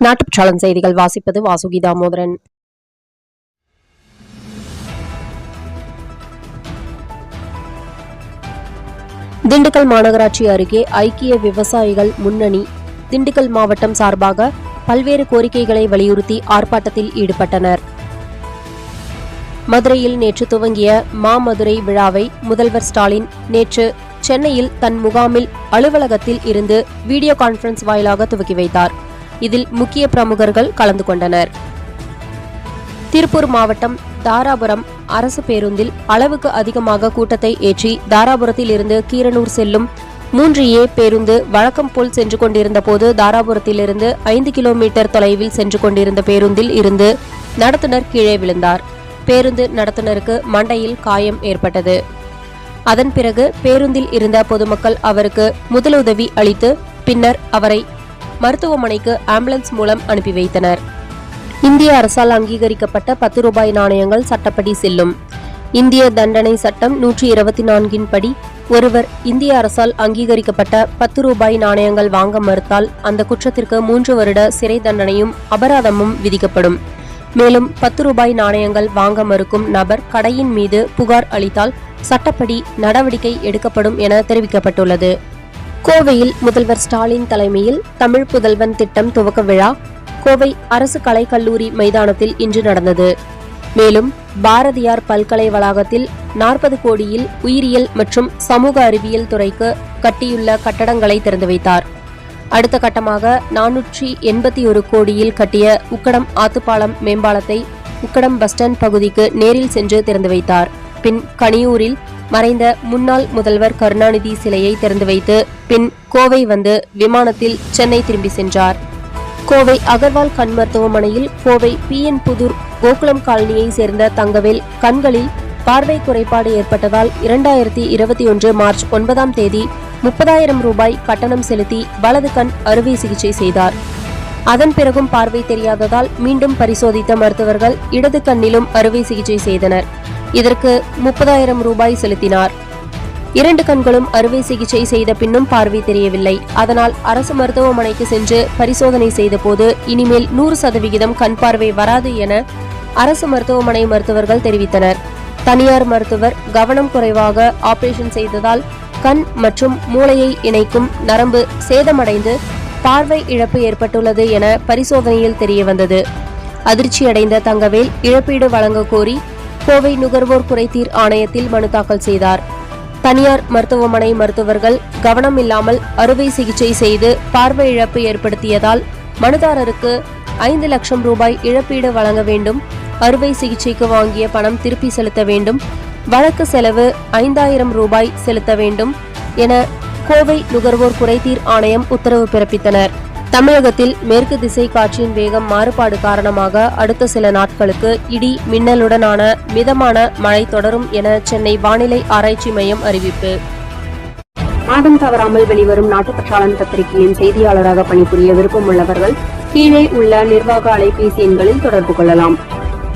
நாட்டுப்பற்றாளன் செய்திகள் வாசிப்பது வாசுகி தாமோதரன். திண்டுக்கல் மாநகராட்சி அருகே ஐக்கிய விவசாயிகள் முன்னணி திண்டுக்கல் மாவட்டம் சார்பாக பல்வேறு கோரிக்கைகளை வலியுறுத்தி ஆர்ப்பாட்டத்தில் ஈடுபட்டனர். மதுரையில் நேற்று துவங்கிய மாமதுரை விழாவை முதல்வர் ஸ்டாலின் நேற்று சென்னையில் தன் முகாமில் அலுவலகத்தில் இருந்து வீடியோ கான்பரன்ஸ் வாயிலாக துவக்கி வைத்தார். இதில் முக்கிய பிரமுகர்கள் கலந்து கொண்டனர். திருப்பூர் மாவட்டம் தாராபுரம் அரசு பேருந்தில் அளவுக்கு அதிகமாக கூட்டத்தை ஏற்றி தாராபுரத்தில் இருந்து கீரனூர் செல்லும் மூன்று ஏ பேருந்து வழக்கம் போல் சென்று கொண்டிருந்த போது தாராபுரத்திலிருந்து ஐந்து கிலோமீட்டர் தொலைவில் சென்று கொண்டிருந்த பேருந்தில் இருந்து நடத்துனர் கீழே விழுந்தார். பேருந்து நடத்துனருக்கு மண்டையில் காயம் ஏற்பட்டது. அதன் பிறகு பேருந்தில் இருந்த பொதுமக்கள் அவருக்கு முதலுதவி அளித்து பின்னர் அவரை மருத்துவமனைக்கு ஆம்புலன்ஸ் மூலம் அனுப்பி வைத்தனர். இந்திய அரசால் அங்கீகரிக்கப்பட்ட பத்து ரூபாய் நாணயங்கள் சட்டப்படி செல்லும். இந்திய தண்டனை சட்டம் நூற்றி இருபத்தி நான்கின் படி ஒருவர் இந்திய அரசால் அங்கீகரிக்கப்பட்ட பத்து ரூபாய் நாணயங்கள் வாங்க மறுத்தால் அந்த குற்றத்திற்கு மூன்று வருட சிறை தண்டனையும் அபராதமும் விதிக்கப்படும். மேலும் பத்து ரூபாய் நாணயங்கள் வாங்க மறுக்கும் நபர் கடையின் மீது புகார் அளித்தால் சட்டப்படி நடவடிக்கை எடுக்கப்படும் என தெரிவிக்கப்பட்டுள்ளது. கோவையில் முதல்வர் ஸ்டாலின் தலைமையில் தமிழ் புதல்வன் திட்டம் துவக்க விழா கோவை அரசு கலைக்கல்லூரி மைதானத்தில் இன்று நடந்தது. மேலும் பாரதியார் பல்கலை வளாகத்தில் நாற்பது கோடியில் உயிரியல் மற்றும் சமூக அறிவியல் துறைக்கு கட்டியுள்ள கட்டடங்களை திறந்து வைத்தார். அடுத்த கட்டமாக நானூற்றி எண்பத்தி ஒரு கோடியில் கட்டிய உக்கடம் ஆத்துப்பாலம் மேம்பாலத்தை உக்கடம் பஸ் ஸ்டாண்ட் பகுதிக்கு நேரில் சென்று திறந்து வைத்தார். பின் கனியூரில் மறைந்த முன்னாள் முதல்வர் கருணாநிதி சிலையை திறந்து வைத்து பின் கோவை வந்து விமானத்தில் சென்னை திரும்பி சென்றார். கோவை அகர்வால் கண் மருத்துவமனையில் கோவை பி என் புதூர் கோகுலம் காலனியை சேர்ந்த தங்கவேல் கண்களில் பார்வை குறைபாடு ஏற்பட்டதால் இரண்டாயிரத்தி இருபத்தி ஒன்று மார்ச் ஒன்பதாம் தேதி முப்பதாயிரம் ரூபாய் கட்டணம் செலுத்தி வலது கண் அறுவை சிகிச்சை செய்தார். அதன் பிறகும் பார்வை தெரியாததால் மீண்டும் பரிசோதித்த மருத்துவர்கள் இடது கண்ணிலும் அறுவை சிகிச்சை செய்தனர். இதற்கு முப்பதாயிரம் ரூபாய் செலுத்தினார். இரண்டு கண்களும் அறுவை சிகிச்சை செய்த பின்னும் பார்வை தெரியவில்லை. அதனால் அரசு மருத்துவமனைக்கு சென்று பரிசோதனை செய்தபோது இனிமேல் நூறு சதவிகிதம் கண் பார்வை வராது என அரசு மருத்துவமனை மருத்துவர்கள் தெரிவித்தனர். தனியார் மருத்துவர் கவனம் குறைவாக ஆபரேஷன் செய்ததால் கண் மற்றும் மூளையை இணைக்கும் நரம்பு சேதமடைந்து பார்வை இழப்பு ஏற்பட்டுள்ளது என பரிசோதனையில் தெரியவந்தது. அதிர்ச்சியடைந்த தங்கவேல் இழப்பீடு வழங்க கோரி கோவை நுகர்வோர் குறைதீர் ஆணையத்தில் மனு தாக்கல் செய்தார். தனியார் மருத்துவமனை மருத்துவர்கள் கவனம் இல்லாமல் அறுவை சிகிச்சை செய்து பார்வை இழப்பு ஏற்படுத்தியதால் மனுதாரருக்கு ஐந்து லட்சம் ரூபாய் இழப்பீடு வழங்க வேண்டும் அறுவை சிகிச்சைக்கு வாங்கிய பணம் திருப்பி செலுத்த வேண்டும் வழக்கு செலவு ஐந்தாயிரம் ரூபாய் செலுத்த வேண்டும் என கோவை நுகர்வோர் குறைதீர் ஆணையம் உத்தரவு பிறப்பித்தனர். தமிழகத்தில் மேற்கு திசை காற்றின் வேகம் மாறுபாடு காரணமாக அடுத்த சில நாட்களுக்கு இடி மின்னலுடனான மிதமான மழை தொடரும் என சென்னை வானிலை ஆராய்ச்சி மையம் அறிவிப்பு. மாதம் தவறாமல் வெளிவரும் நாட்டுப்பற்றாளன் பத்திரிகையின் செய்தியாளராக பணிபுரிய விருப்பம் உள்ளவர்கள் கீழே உள்ள நிர்வாக அலைபேசி எண்களில் தொடர்பு கொள்ளலாம்.